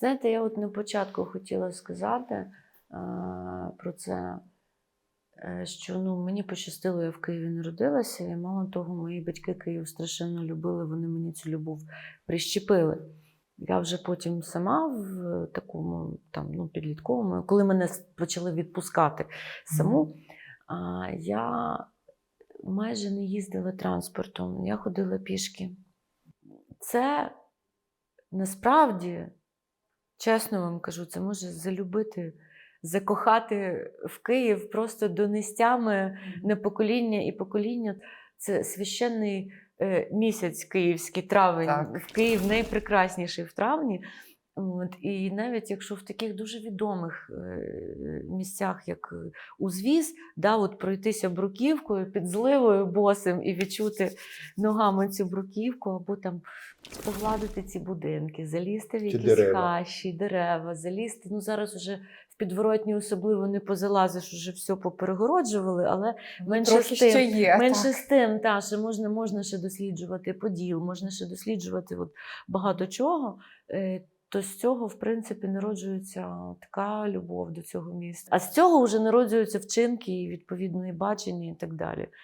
Знаєте, я от на початку хотіла сказати е, про це, е, що ну, мені пощастило, я в Києві народилася, і мало того, мої батьки Київ страшенно любили, вони мені цю любов прищепили. Я вже потім сама в такому там, ну, підлітковому, коли мене почали відпускати саму, я майже не їздила транспортом, я ходила пішки. Це насправді, чесно вам кажу, це може залюбити, закохати в Київ просто донестями на покоління і покоління. Це священний е, місяць київський травень. Так. В Київ найпрекрасніший в травні. От, і навіть якщо в таких дуже відомих е, місцях, як е, Узвіз, да, от пройтися бруківкою під зливою босим і відчути ногами цю бруківку, або там погладити ці будинки, залізти в якісь дерева. хащі, дерева, залізти. Ну зараз уже в підворотні особливо не позалазиш, уже все поперегороджували, але менше Трохи з тим, ще є. Менше так. з тим, та, що можна, можна ще досліджувати поділ, можна ще досліджувати от багато чого. То з цього, в принципі, народжується така любов до цього міста. А з цього вже народжуються вчинки і відповідно і бачення, і так далі.